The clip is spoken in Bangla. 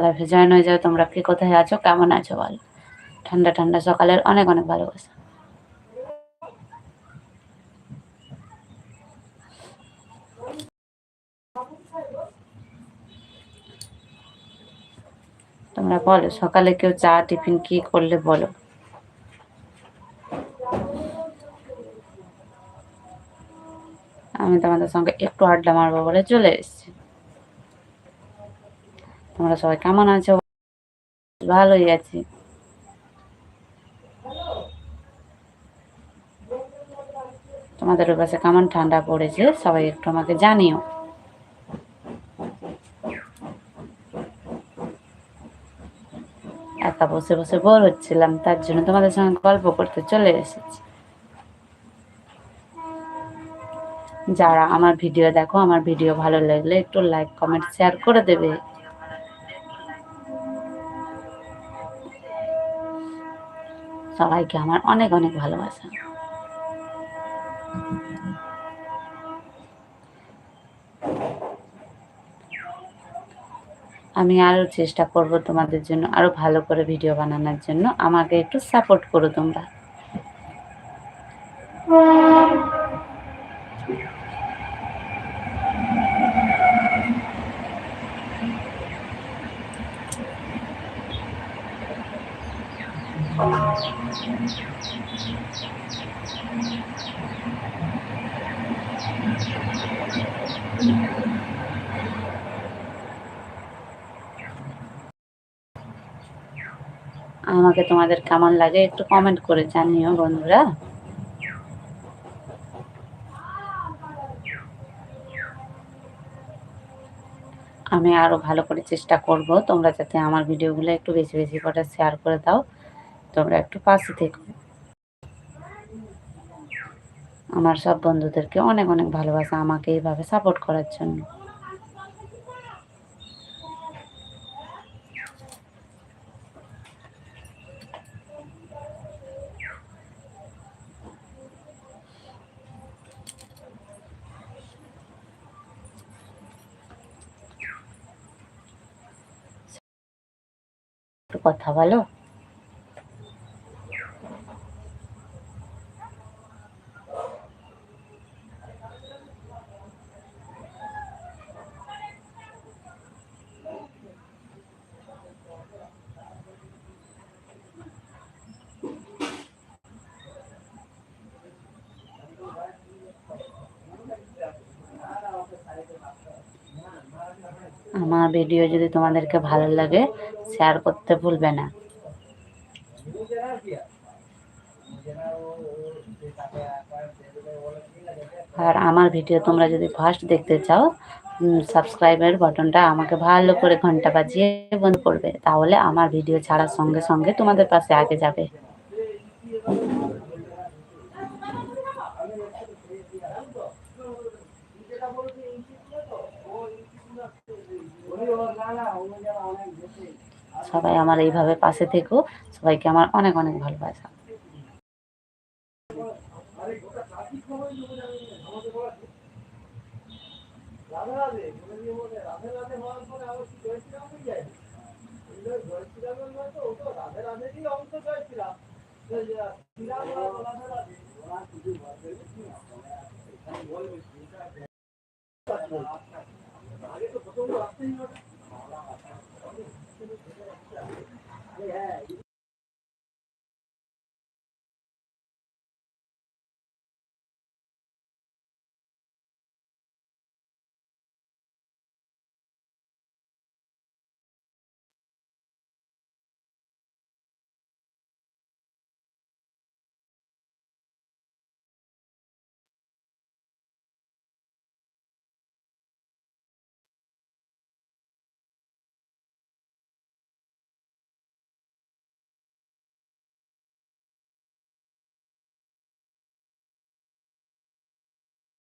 লাইফে জয়েন হয়ে যাও তোমরা কে কোথায় আছো, কেমন আছো বলো। ঠান্ডা ঠান্ডা সকালের অনেক অনেক ভালোবাসা। তোমরা বলো, সকালে কেউ চা, টিফিন কি করলে বলো। আমি তোমাদের সঙ্গে একটু আড্ডা মারবো বলে চলে এসেছি। তোমরা সবাই কেমন আছো? ভালোই আছি। তোমাদের পাশে কেমন ঠান্ডা পড়েছে? সবাই একটু আমাকে জানিও। একা বসে বসে বোর হচ্ছিলাম, তার জন্য তোমাদের সঙ্গে গল্প করতে চলে এসেছি। যারা আমার ভিডিও দেখো, আমার ভিডিও ভালো লাগলে একটু লাইক কমেন্ট শেয়ার করে দেবে। সবাইকে আমার অনেক অনেক ভালোবাসা। আমি আরও চেষ্টা করব তোমাদের জন্য আরও ভালো করে ভিডিও বানানোর জন্য। আমাকে একটু সাপোর্ট করো তোমরা। আমাকে তোমাদের কেমন লাগে একটু কমেন্ট করে জানিও বন্ধুরা। আমি আরও ভালো করে চেষ্টা করব, তোমরা যাতে আমার ভিডিওগুলো একটু বেশি বেশি করে শেয়ার করে দাও। তোমরা একটু পাশে থেকো। আমার সব বন্ধুদেরকে অনেক অনেক ভালোবাসা আমাকে এইভাবে সাপোর্ট করার জন্য। কথা বলো। আমার ভিডিও যদি তোমাদেরকে ভালো লাগে শেয়ার করতে ভুলবে না। আর আমার ভিডিও তোমরা যদি ফার্স্ট দেখতে চাও সাবস্ক্রাইবের বাটনটা আমাকে ভালো করে ঘণ্টা বাজিয়ে বন্ধ করবে, তাহলে আমার ভিডিও ছাড়ার সঙ্গে সঙ্গে তোমাদের পাশে আগে যাবে। সবাই আমার এইভাবে পাশে থেকো। সবাইকে আমার অনেক অনেক ভালোবাসা। আগে তো প্রথম 这都几个了是啊哎